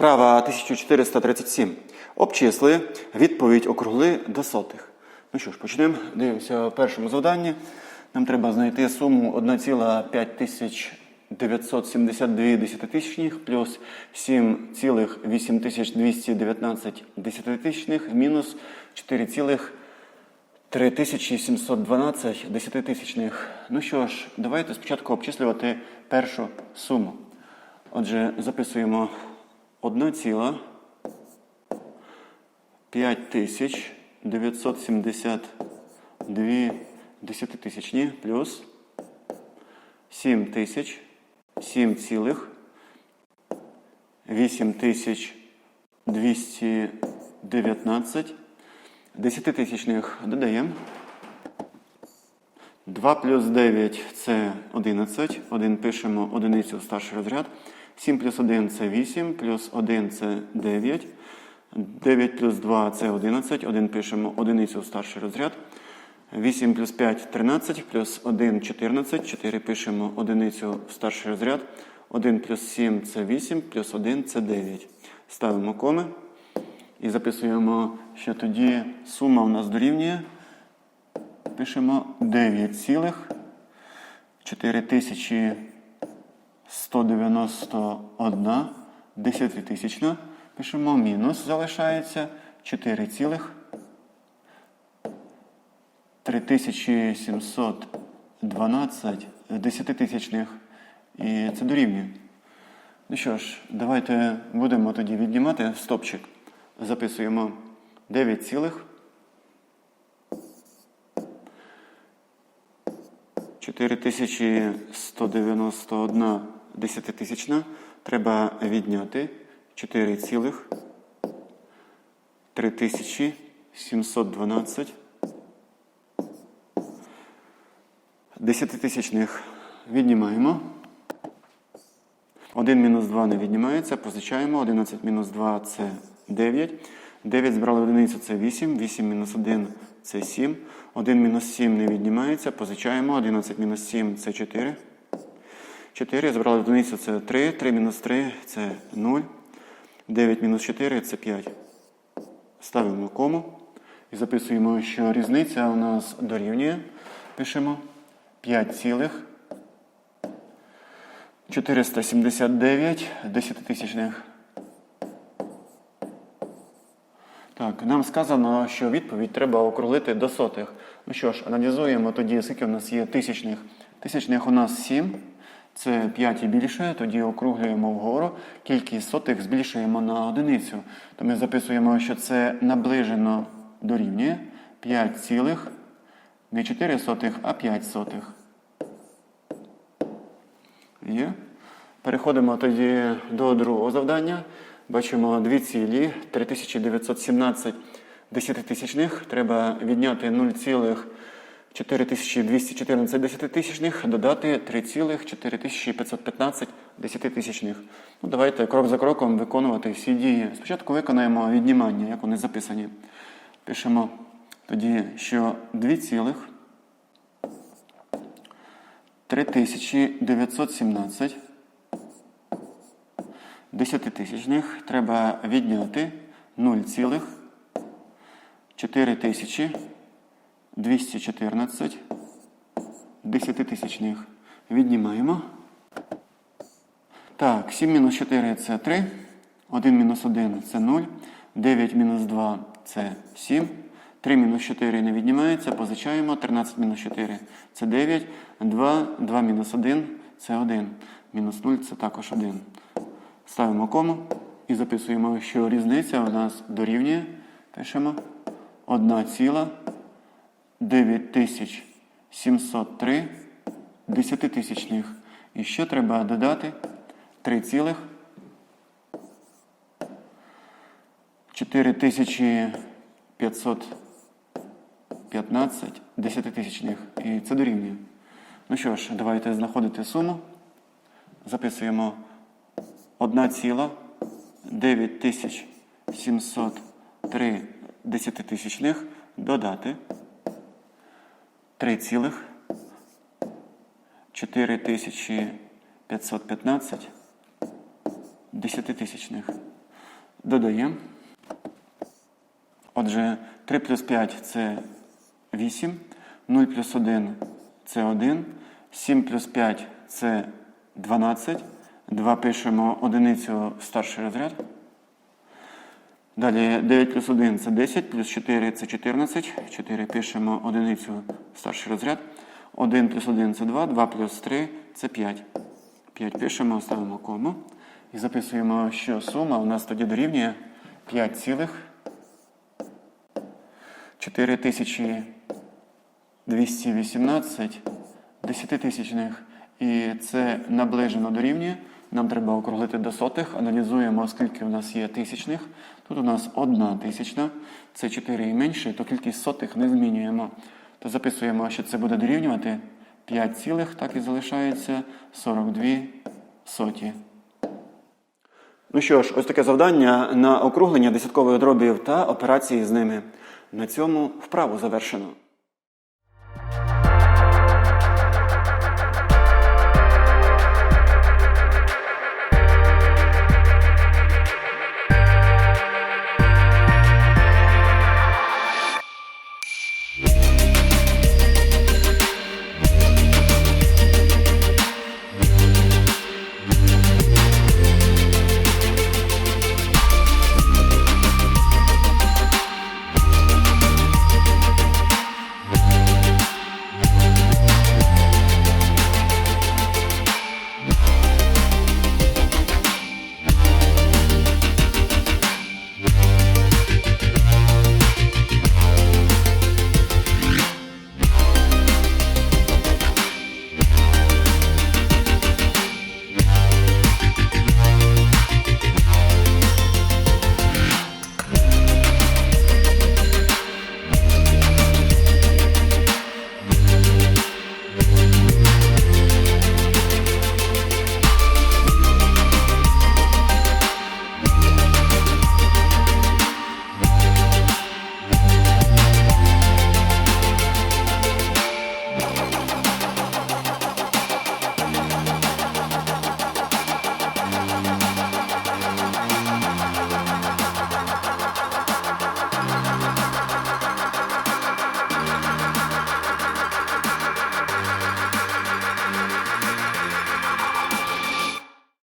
Вправа 1437. Обчисли, відповідь округли до сотих. Ну що ж, почнемо. Дивимося в першому завданні. Нам треба знайти суму 1,5972 десятитисячних плюс 7,8219 десятитисячних мінус 4,3712 десятитисячних. Ну що ж, давайте спочатку обчислювати першу суму. Отже, записуємо 1 ціла 5972 десятитисячні плюс 7 тисяч 7 цілих 8219 десятитисячних додаємо. 2 плюс 9 це 11. 1 пишемо одиницю в старший розряд. 7 плюс 1 це 8, плюс 1 це 9. 9 плюс 2 це 11. 1 пишемо одиницю в старший розряд. 8 плюс 5 13, плюс 1 14. 4 пишемо одиницю в старший розряд. 1 плюс 7 це 8, плюс 1 це 9. Ставимо коми і записуємо, що тоді сума у нас дорівнює. Пишемо 9 цілих 4191 десятитисячна. Пишемо мінус, залишається 4 цілих 3712 десятитисячних. І це дорівнює. Ну що ж, давайте будемо тоді віднімати стопчик. Записуємо 9 4191 десятитисячна треба відняти 4 цілих 3712 десятитисячних віднімаємо. 1 мінус 2 не віднімається, позичаємо. 11 мінус 2 це 9. 9 збрали одиницю це 8. 8 мінус 1 це 7. 1 мінус 7 не віднімається, позичаємо. 11 мінус 7 це 4. 4 збрали в одиницю це 3. 3 мінус 3 це 0. 9 мінус 4 це 5. Ставимо кому і записуємо, що різниця у нас дорівнює. Пишемо 5 цілих 479 десятитисячних. Так, нам сказано, що відповідь треба округлити до сотих. Ну що ж, аналізуємо тоді, скільки у нас є тисячних. Тисячних у нас 7, це 5 і більше, тоді округлюємо вгору. Кількість сотих збільшуємо на одиницю. То ми записуємо, що це наближено дорівнює 5 цілих, не 4 сотих, а 5 сотих. Є. Переходимо тоді до другого завдання. Бачимо дві цілі 3917 десятитисячних. Треба відняти 0,4214 десятитисячних, додати 3,4515 десятитисячних. Ну, давайте крок за кроком виконувати всі дії. Спочатку виконаємо віднімання, як вони записані. Пишемо тоді, що 2 цілих 3917 десятитисячних треба відняти 0,4214 десятитисячних. Віднімаємо. Так, 7 мінус 4 це 3. 1 мінус 1 це 0. 9 мінус 2 це 7. 3 мінус 4 не віднімається, позичаємо. 13 мінус 4 це 9. 2, 2 мінус 1 це 1. Мінус 0 це також 1. Ставимо кому і записуємо, що різниця у нас дорівнює. Пишемо 1 ціла 9703 десятитисячних. І ще треба додати 3 цілих 4515 десятитисячних. І це дорівнює. Ну що ж, давайте знаходити суму. Записуємо 1 ціла 9703 десятитисячних додати 3 цілих 4515 десятитисячних. Додаємо. Отже, 3 плюс 5 це 8, 0 плюс 1 це 1, 7 плюс 5 це 12, 2 пишемо одиницю старший розряд. Далі 9 плюс 1 це 10, плюс 4 це 14, 4 пишемо одиницю старший розряд. 1 плюс 1 це 2, 2 плюс 3 це 5. 5 пишемо, ставимо кому. І записуємо, що сума у нас тоді дорівнює 5 цілих 4218 десятитисячних. І це наближено дорівнює. Нам треба округлити до сотих. Аналізуємо, скільки у нас є тисячних. Тут у нас одна тисячна, це 4 і менше, то кількість сотих не змінюємо. То записуємо, що це буде дорівнювати 5 цілих, так і залишається 42 соті. Ну що ж, ось таке завдання на округлення десяткових дробів та операції з ними. На цьому вправу завершено.